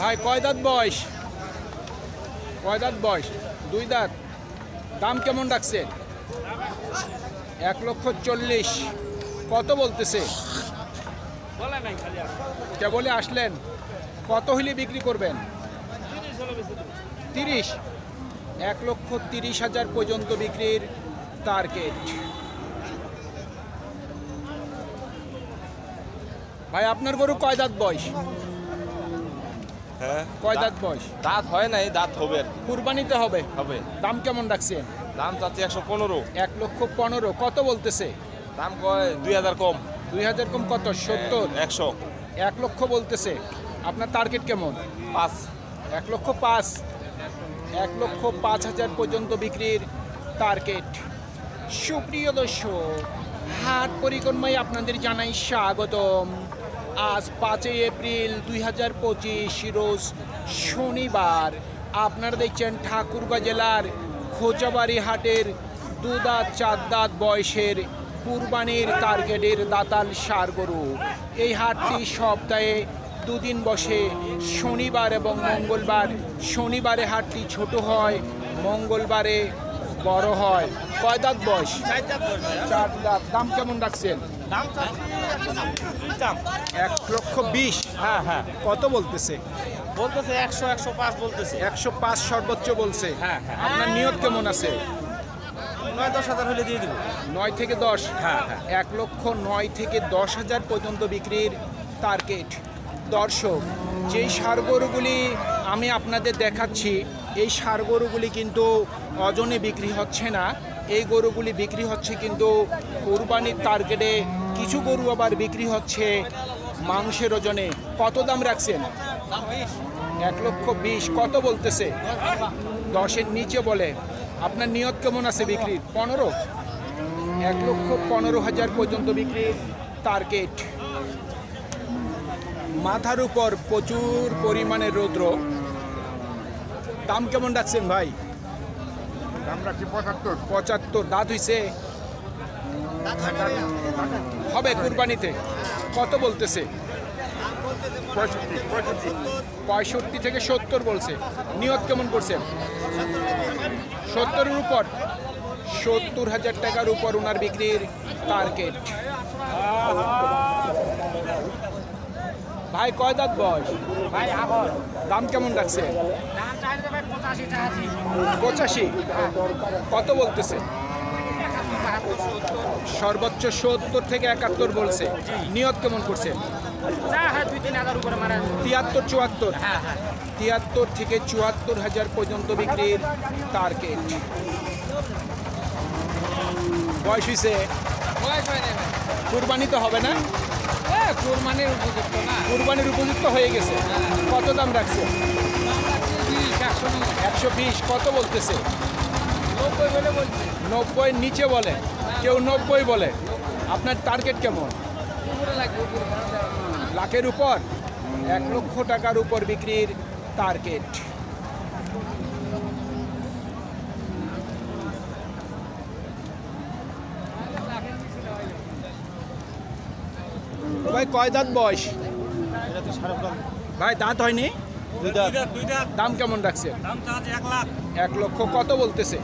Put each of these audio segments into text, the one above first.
ভাই কয় দাঁত বয়স? কয় দাঁত বয়স? দুই দাঁত। দাম কেমন রাখছেন এক লক্ষ চল্লিশ। কত বলতেছে। কেবলে আসলেন? কত হইলে বিক্রি করবেন? হলে। তিরিশ? এক লক্ষ তিরিশ হাজার পর্যন্ত বিক্রির টার্গেট। ভাই আপনার গরু কয় দাঁত বয়স? হ্যাঁ। কয় দাঁত বয়স? দাঁত হয় নাই দাঁত হবে। আর কি। কুরবানিতে হবে? হবে। দাম কেমন রাখছেন? দাম চাচ্ছি একশো পনেরো। এক লক্ষ পনেরো। কত বলতেছে? দাম কয় দুই হাজার কম। দুই হাজার কম কত? সত্তর? একশো। এক লক্ষ বলতেছে। আপনার টার্গেট কেমন? পাঁচ। এক লক্ষ পাঁচ। এক লক্ষ পাঁচ হাজার পর্যন্ত বিক্রির টার্গেট সুপ্রিয় দর্শক হাট পরিক্রমায় আপনাদের জানাই স্বাগতম। আজ পাঁচই এপ্রিল দুই হাজার পঁচিশ রোজ শনিবার। আপনারা দেখছেন ঠাকুরগাঁ জেলার খোঁচাবাড়ি হাটের দু দাঁত চার দাঁত বয়সের কুরবানির টার্গেটের দাতাল সার গরু এই হাটটি সপ্তাহে দুদিন বসে শনিবার এবং মঙ্গলবার। শনিবারে হাটটি ছোট হয় মঙ্গলবারে বড় হয়। কয় দাঁত বয়স। চার দাঁত। দাম কেমন রাখছেন? দাম। এক লক্ষ বিশ। হ্যাঁ হ্যাঁ। কত বলতেছে? বলতেছে একশো একশো পাঁচ বলতেছে। একশো পাঁচ সর্বোচ্চ বলছে। হ্যাঁ, হ্যাঁ। আপনার নিয়ত কেমন আছে? নয় দশ হাজার হলে দিয়ে দিব। নয় থেকে দশ? হ্যাঁ, হ্যাঁ। এক লক্ষ নয় থেকে দশ হাজার পর্যন্ত বিক্রির টার্গেট দর্শক যেই সার গরুগুলি আমি আপনাদের দেখাচ্ছি এই সার গরুগুলি কিন্তু অজনে বিক্রি হচ্ছে না। এই গরুগুলি বিক্রি হচ্ছে কিন্তু কোরবানির টার্গেটে কিছু গরু আবার বিক্রি হচ্ছে মাংসের ওজনে। কত দাম রাখছেন? এক লক্ষ বিশ, কত বলতেছে? দশের নিচে বলে। আপনার নিয়ত কেমন আছে বিক্রির? পনেরো? এক লক্ষ পনেরো হাজার পর্যন্ত বিক্রির টার্গেট মাথার উপর প্রচুর পরিমাণে রৌদ্র। দাম কেমন রাখছেন ভাই? পঁচাত্তর? দাঁত হইছে। হবে কুরবানিতে। কত বলতেছে? পঁয়ষট্টি থেকে সত্তর বলছে। নিয়ত কেমন করছেন সত্তরের উপর। সত্তর হাজার টাকার উপর ওনার বিক্রির টার্গেট ভাই, কয় দাঁত বয়স? ভাই দাম কেমন ভাই পঁচাশি। কত বলতেছে? সর্বোচ্চ সত্তর থেকে একাত্তর বলছে। নিয়ত কেমন হয় মারা তিয়াত্তর চুয়াত্তর? হ্যাঁ হ্যাঁ। তিয়াত্তর থেকে চুয়াত্তর হাজার পর্যন্ত বিক্রির টার্গেট বয়স হয়েছে কুরবানি তো হবে না? হ্যাঁ কোরবানির উপযুক্ত না। কুরবানির উপযুক্ত হয়ে গেছে। কত দাম রাখছে? একশো বিশ কত বলতেছে? নব্বই বলে বলছি। নব্বই নিচে বলে কেউ নব্বই বলে। আপনার টার্গেট কেমন? উপরে লাগবে উপরে লাখের উপর? এক লক্ষ টাকার উপর বিক্রির টার্গেট ভাই কয় দাঁত বয়স? ভাই দাঁত হয়নি? দাম কেমন রাখছেন? এক লক্ষ কত বলতেছে?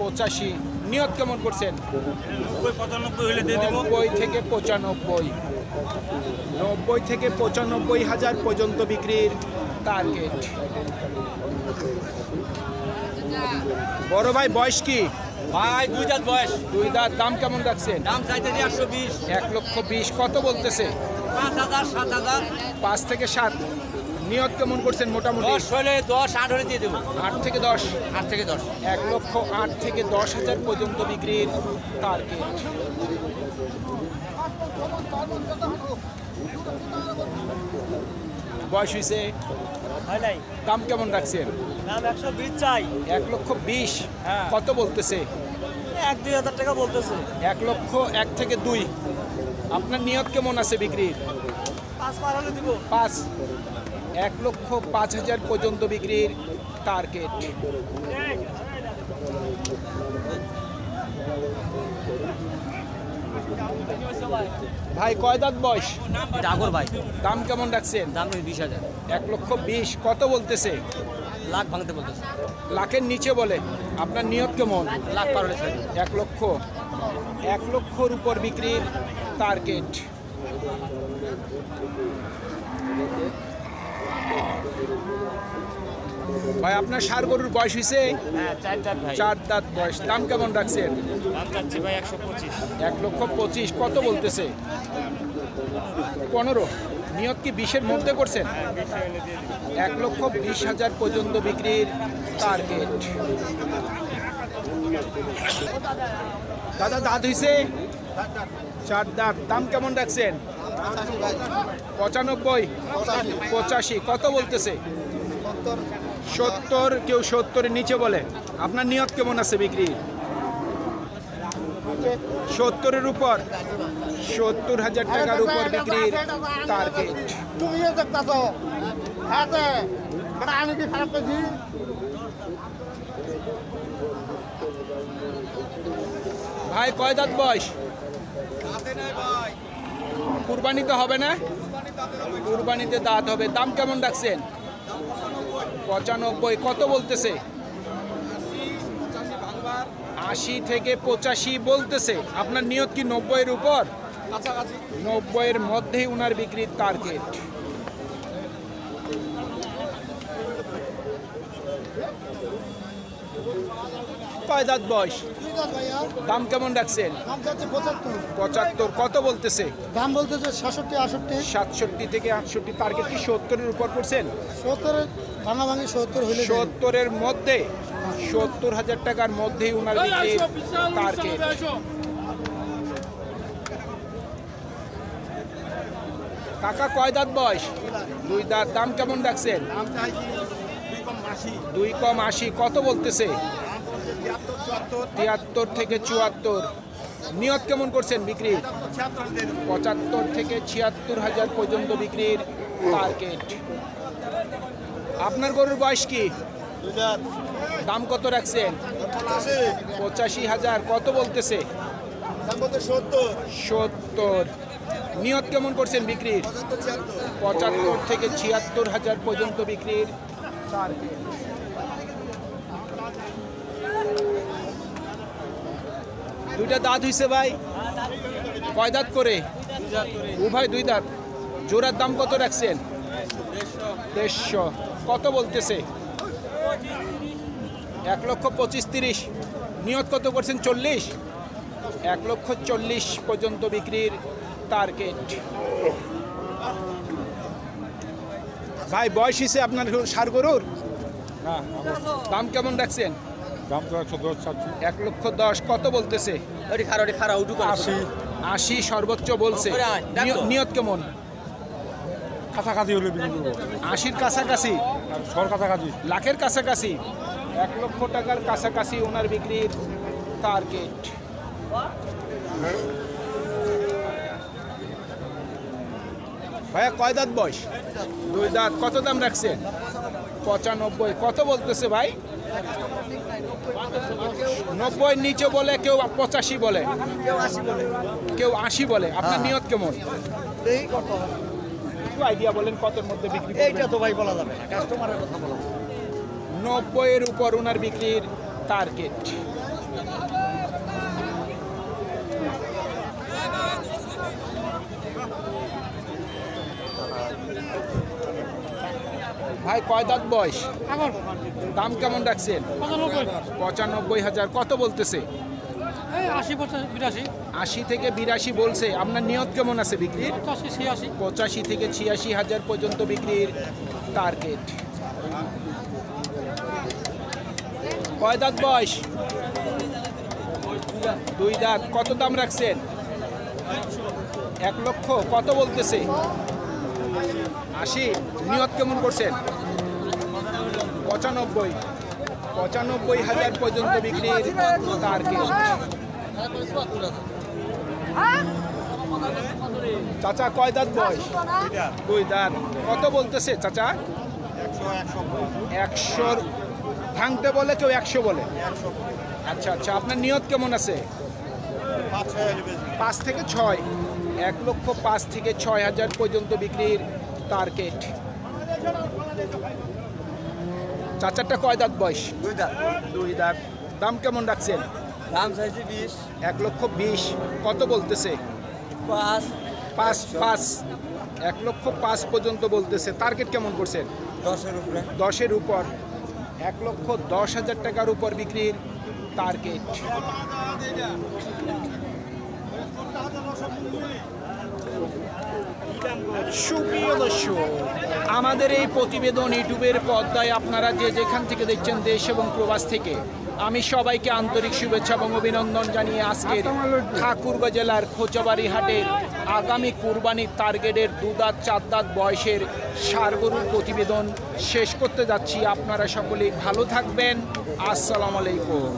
পঁচাশি। নিয়ত কেমন করছেন? নব্বই হলে দিয়ে নব্বই থেকে পঁচানব্বই। নব্বই থেকে পঁচানব্বই হাজার পর্যন্ত বিক্রির টার্গেট বড় ভাই বয়স কি? ভাই দুই দাঁত বয়স। দুই দাঁত। দাম কেমন রাখছেন? দাম চাইতে একশো বিশ। এক লক্ষ বিশ। কত বলতেছে? পাঁচ হাজার সাত হাজার। পাঁচ থেকে সাত। নিয়ত কেমন করছেন মোটামুটি? দশ হলে দশ আট হলে দিয়ে দেবো। আট থেকে দশ? আট থেকে দশ। এক লক্ষ আট থেকে দশ হাজার পর্যন্ত বিক্রির টার্গেট বয়স হয়েছে হয় দাম কেমন রাখছেন? দাম একশো বিশ চাই। এক লক্ষ বিশ? হ্যাঁ। কত বলতেছে? এক দুই হাজার টাকা বলতেছে। এক লক্ষ এক থেকে দুই। আপনার নিয়ত কেমন আছে বিক্রির? পাঁচ পার হলে দিব। পাঁচ। এক লক্ষ পাঁচ হাজার পর্যন্ত বিক্রির টার্গেট ভাই কয় দাঁত বয়স? ডাগর ভাই। দাম কেমন রাখছেন? দাম বিশ হাজার। এক লক্ষ বিশ কত বলতেছে? লাখ ভাঙতে বলতেছে। লাখের নিচে বলে। আপনার নিয়ত কেমন? লাখ পার এক লক্ষ। এক লক্ষর উপর বিক্রির টার্গেট ভাই আপনার সার গরুর বয়স হয়েছে হ্যাঁ চার দাঁত বয়স। দাম কেমন রাখছেন? এক লক্ষ পঁচিশ। কত বলতেছে? পনেরো। নিয়ত কি বিশের মধ্যে করছেন? এক লক্ষ বিশ হাজার পর্যন্ত বিক্রির টার্গেট দাদা দাঁত হইছে? চার দাঁত। দাম কেমন রাখছেন? পঁচানব্বই। পঁচাশি। কত বলতেছে? সত্তর। কেউ সত্তরের নিচে বলে। আপনার নিয়ত কেমন আছে বিক্রি? সত্তরের উপর। সত্তর হাজার টাকার উপর বিক্রির টার্গেট তুমি দেখতেছ। আমি কি খারাপ করছি ভাই কয় দাঁত বয়স? কুরবানিতে হবে না। কুরবানিতে দাঁত হবে। দাম কেমন রাখছেন? পঁচানব্বই। কত বলতেছে? আশি থেকে পঁচাশি বলতেছে। আপনার নিয়ত কি নব্বইয়ের উপর? নব্বইয়ের মধ্যেই উনার বিক্রির টার্গেট কয় দাঁত বয়স? দাম কেমন রাখছেন? পঁচাত্তর। কত বলতেছে? দাম বলতেছে সাতষট্টি আষট্টি সাতষট্টি থেকে আটষট্টি টার্গেট কি সত্তরের উপর করছেন সত্তরের ভাঙা ভাঙি সত্তর হইলে দেন। সত্তরের মধ্যে সত্তর হাজার টাকার মধ্যেই উনার বিক্রির টার্গেট কাকা কয় দাঁত বয়স? দুই দাঁত। দাম কেমন রাখছেন? দুই কম আশি। কত বলতেছে? তিয়াত্তর থেকে চুয়াত্তর। নিয়ত কেমন করছেন বিক্রি? পঁচাত্তর থেকে ছিয়াত্তর হাজার পর্যন্ত বিক্রির টার্গেট আপনার গরুর বয়স কি? দাম কত রাখছেন? পঁচাশি হাজার। কত বলতেছে? সত্তর। নিয়ত কেমন করছেন বিক্রির? পঁচাত্তর থেকে ছিয়াত্তর হাজার পর্যন্ত বিক্রির টার্গেট দুইটা দাঁত হইছে ভাই। কয় দাঁত করে? উভয় দুই দাঁত। জোড়ার দাম কত রাখছেন? দেড়শো। কত বলতেছে? এক লক্ষ পঁচিশ তিরিশ। নিয়ত কত করছেন? চল্লিশ? এক লক্ষ চল্লিশ পর্যন্ত বিক্রির টার্গেট ভাই বয়স হিসেবে আপনার সার গরুর দাম কেমন রাখছেন? দাম তো একশো দশ চাচ্ছি এক লক্ষ দশ কত বলতেছে? ওটি খারা ওটি খারা উঠু আশি। আশি সর্বোচ্চ বলছে। নিয়ত কেমন? কাছাকাছি হলে বিক্রি করব। আশির কাছাকাছি? আর সর কাছাকাছি। লাখের কাছাকাছি? এক লক্ষ টাকার কাছাকাছি ওনার বিক্রির টার্গেট ভাইয়া কয় দাঁত বয়স? দুই দাঁত। কত দাম রাখছেন? পঁচানব্বই। কত বলতেছে ভাই? নব্বই নিচে বলে কেউ পঁচাশি বলে। কেউ আশি বলে। আপনার নিয়ত কেমন? একটু আইডিয়া বলেন কতের মধ্যে বিক্রি করবেন? তো ভাই বলা যাবে না কাস্টমারের কথা বলা নব্বইয়ের উপর ওনার বিক্রির টার্গেট ভাই কয় দাঁত বয়স? দাম কেমন রাখছেন? পঁচানব্বই। হাজার। কত বলতেছে? আশি থেকে বিরাশি বলছে। আপনার নিয়ত কেমন আছে বিক্রির পঁচাশি থেকে ছিয়াশি হাজার পর্যন্ত বিক্রির টার্গেট কয় দাঁত বয়স? দুই দাঁত। কত দাম রাখছেন? এক লক্ষ। কত বলতেছে? আশি নিয়ত কেমন করছেন? পঁচানব্বই। পঁচানব্বই হাজার পর্যন্ত বিক্রির টার্গেট চাচা কয় দাঁত বয়স? দুই দাঁত। কত বলতেছে চাচা? একশো একশো একশোর ভাঙতে বলে কেউ একশো বলে? আচ্ছা আচ্ছা আপনার নিয়ত কেমন আছে? পাঁচ থেকে ছয়। এক লক্ষ পাঁচ থেকে ছয় হাজার পর্যন্ত বিক্রির টার্গেট। চাচারটা কয় দাঁত বয়স? দুই দাঁত। দুই দাঁত। দাম কেমন রাখছেন? দাম চাইছি বিশ। এক লক্ষ বিশ। কত বলতেছে? পাঁচ। পাঁচ পাঁচ। এক লক্ষ পাঁচ পর্যন্ত বলতেছে। টার্গেট কেমন করছেন? দশের উপরে। দশের উপর। এক লক্ষ দশ হাজার টাকার উপর বিক্রির টার্গেট। সুপ্রিয় দর্শক, আমাদের এই প্রতিবেদন ইউটিউবের পর্দায় আপনারা যে যেখান থেকে দেখছেন দেশ এবং প্রবাস থেকে, আমি সবাইকে আন্তরিক শুভেচ্ছা এবং অভিনন্দন জানিয়ে আজকের ঠাকুরগাঁ জেলার খোঁচাবাড়ি হাটের আগামী কুরবানির টার্গেটের দুদাঁত চার দাঁত বয়সের সারগরুর প্রতিবেদন শেষ করতে যাচ্ছি। আপনারা সকলেই ভালো থাকবেন। আসসালামু আলাইকুম।